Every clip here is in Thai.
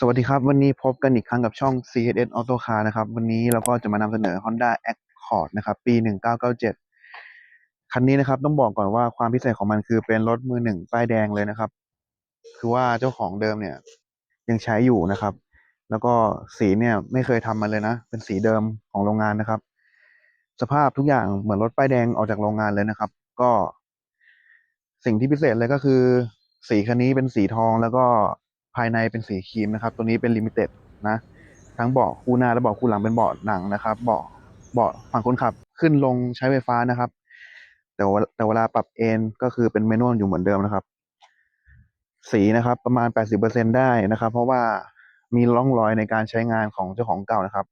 สวัสดีครับ วันนี้พบกันอีกครั้งกับช่อง CHS Auto Car นะครับ วันนี้เราก็จะมานำเสนอ Honda Accord นะครับ ปี 1997 คันนี้นะครับต้องบอกก่อนว่าความพิเศษของมันคือเป็นรถมือหนึ่งป้ายแดงเลยนะครับ คือว่าเจ้าของเดิมเนี่ยยังใช้อยู่นะครับ แล้วก็สีเนี่ยไม่เคยทำมาเลยนะ เป็นสีเดิมของโรงงานนะครับ สภาพทุกอย่างเหมือนรถป้ายแดงออกจากโรงงานเลยนะครับ ก็ สิ่งที่พิเศษเลยก็คือ สีคันนี้เป็นสีทองแล้วก็ ภายในเป็นสีครีมนะครับ ตัวนี้เป็นลิมิเต็ดนะ ทั้งเบาะคู่หน้าและเบาะคู่หลังเป็นเบาะหนังนะครับ เบาะเบาะฝั่งคนขับขึ้นลงใช้ไฟฟ้านะครับ แต่ว่าแต่เวลาปรับเอนก็คือเป็นแมนนวลอยู่เหมือนเดิมนะครับ สีนะครับประมาณ 80%ได้นะครับ เพราะว่ามีร่องรอยในการใช้งานของเจ้าของเก่านะครับ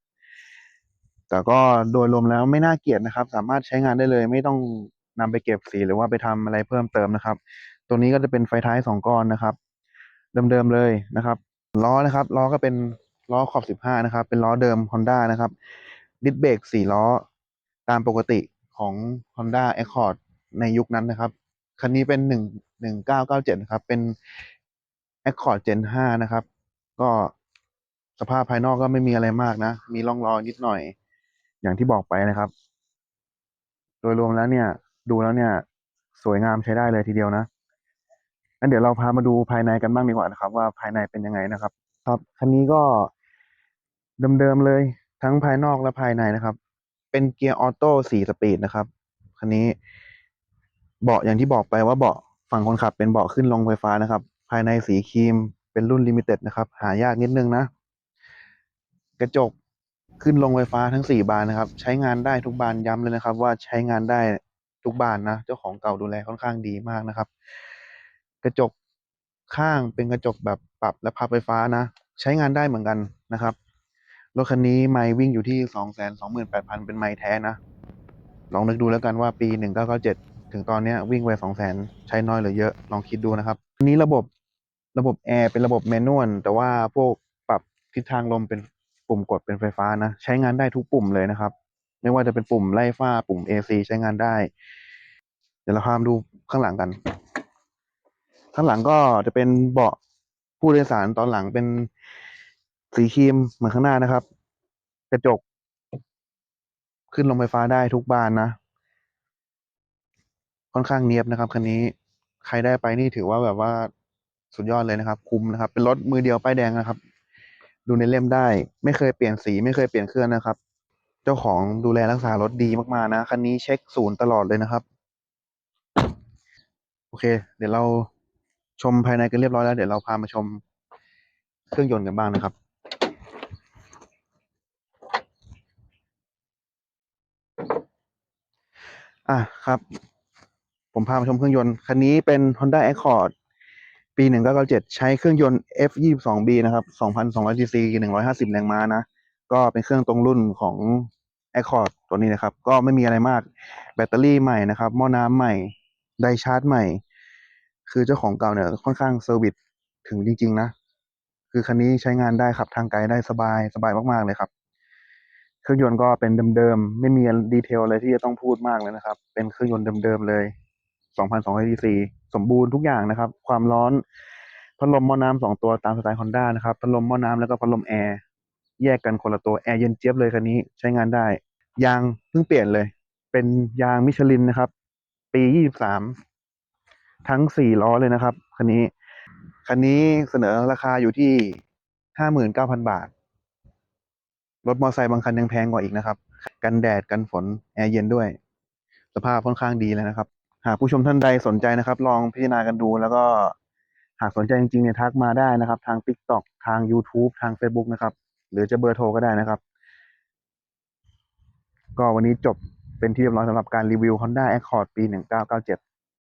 แต่ก็โดยรวมแล้วไม่น่าเกลียดนะครับ สามารถใช้งานได้เลย ไม่ต้องนำไปเก็บสีหรือว่าไปทำอะไรเพิ่มเติมนะครับ ตัวนี้ก็จะเป็นไฟท้ายสองก้อนนะครับ เดิมๆเลยนะครับล้อนะครับล้อก็เป็นล้อขอบ 15 นะครับ เป็นล้อเดิม Honda นะครับดิสเบรก4ล้อ ตามปกติของ Honda Accord ในยุคนั้นนะครับ คันนี้เป็น 1 1997 นะครับ เป็น Accord Gen 5 นะครับ ก็สภาพภายนอกก็ไม่มีอะไรมากนะ มีร่องรอยนิดหน่อย อย่างที่บอกไปนะครับ โดยรวมแล้วเนี่ย ดูแล้วเนี่ย สวยงามใช้ได้เลยทีเดียวนะ งั้นเดี๋ยวเราพามาดูภายในกันบ้างดีกว่านะครับ ว่าภายในเป็นยังไงนะครับ ครับคันนี้ก็เดิมๆเลยทั้งภายนอกและภายในนะครับ เป็นเกียร์ออโต้สี่สปีดนะครับคันนี้เบาะอย่างที่บอกไปว่าเบาะฝั่งคนขับ เป็นเบาะขึ้นลงไฟฟ้านะครับ ภายในสีครีมเป็นรุ่นลิมิเต็ดนะครับ หายากนิดนึงนะ กระจกขึ้นลงไฟฟ้าทั้งสี่บานนะครับ ใช้งานได้ทุกบานย้ำเลยนะครับ ว่าใช้งานได้ทุกบานนะ เจ้าของเก่าดูแลค่อนข้างดีมากนะครับ กระจกข้างเป็นกระจกแบบปรับและพับไฟฟ้านะ ใช้งานได้เหมือนกันนะครับ รถคันนี้ไมล์วิ่งอยู่ที่สองแสนสองหมื่นแปดพันเป็นไมล์แท้นะ ลองนึกดูแล้วกันว่าปีหนึ่งเก้าเก้าเจ็ดถึงตอนนี้วิ่งไปสองแสนใช้น้อยหรือเยอะ ลองคิดดูนะครับอันนี้ระบบระบบแอร์เป็นระบบแมนนวลแต่ว่าพวกปรับทิศทางลมเป็นปุ่มกดเป็นไฟฟ้านะ ใช้งานได้ทุกปุ่มเลยนะครับ ไม่ว่าจะเป็นปุ่มไล่ฟ้าปุ่ม AC ใช้งานได้ เดี๋ยวเราพามาดูข้างหลังกัน ข้งหลังก็จะเป็นเบาะผู้โดยสารตอนหลังเป็นสีครีมเหมือนข้างหน้านะครับ กระจก ขึ้นลงไฟฟ้าได้ทุกบานนะ ค่อนข้างเนียบนะครับคันนี้ใครได้ไปนี่ถือว่าแบบว่าสุดยอดเลยนะครับ คุ้มนะครับ เป็นรถมือเดียวป้ายแดงนะครับ ดูในเล่มได้ ไม่เคยเปลี่ยนสีไม่เคยเปลี่ยนเครื่องนะครับ เจ้าของดูแลรักษารถดีมากๆนะคันนี้เช็คศูนย์ตลอดเลยนะครับ โอเค เดี๋ยวเรา ชมภายในกันเรียบร้อยแล้ว เดี๋ยวเราพามาชมเครื่องยนต์กันบ้างนะครับ อะครับ ผมพามาชมเครื่องยนต์ คันนี้เป็น Honda Accord ปี 1997 ใช้เครื่องยนต์ F22B นะครับ 2,200 cc 150 แรงม้านะ ก็เป็นเครื่องตรงรุ่นของ Accord ตัวนี้นะครับ ก็ไม่มีอะไรมาก แบตเตอรี่ใหม่นะครับ หม้อน้ำใหม่ ไดชาร์จใหม่ คือเจ้าของเก่าเนี่ยค่อนข้างเซอร์วิสถึงจริง ๆ นะ คือคันนี้ใช้งานได้ขับทางไกลได้สบายสบายมากๆเลยครับ เครื่องยนต์ก็เป็นเดิมๆ ไม่มีดีเทลอะไรที่จะต้องพูดมากเลยนะครับ เป็นเครื่องยนต์เดิมๆเลย2,200 cc สมบูรณ์ทุกอย่างนะครับ ความร้อน พัดลมหม้อน้ำสองตัวตามสไตล์ Honda นะครับ พัดลมหม้อน้ำแล้วก็พัดลมแอร์แยกกันคนละตัว แอร์เย็นเจี๊ยบเลยคันนี้ใช้งานได้ ยางเพิ่งเปลี่ยนเลย เป็นยางมิชลินนะครับ ปี 23 ทั้ง4ล้อเลยนะครับคันนี้คันนี้เสนอราคาอยู่ที่59,000บาท รถมอเตอร์ไซค์บางคันยังแพงกว่าอีกนะครับ กันแดดกันฝนแอร์เย็นด้วย สภาพค่อนข้างดีเลยนะครับ หากผู้ชมท่านใดสนใจนะครับ ลองพิจารณากันดูแล้วก็หากสนใจจริงๆเนี่ยทักมาได้นะครับ ทาง TikTok ทาง YouTube ทาง Facebook นะครับ หรือจะเบอร์โทรก็ได้นะครับ ก็วันนี้จบเป็นที่เรียบร้อยสำหรับการรีวิว Honda Accord ปี 1997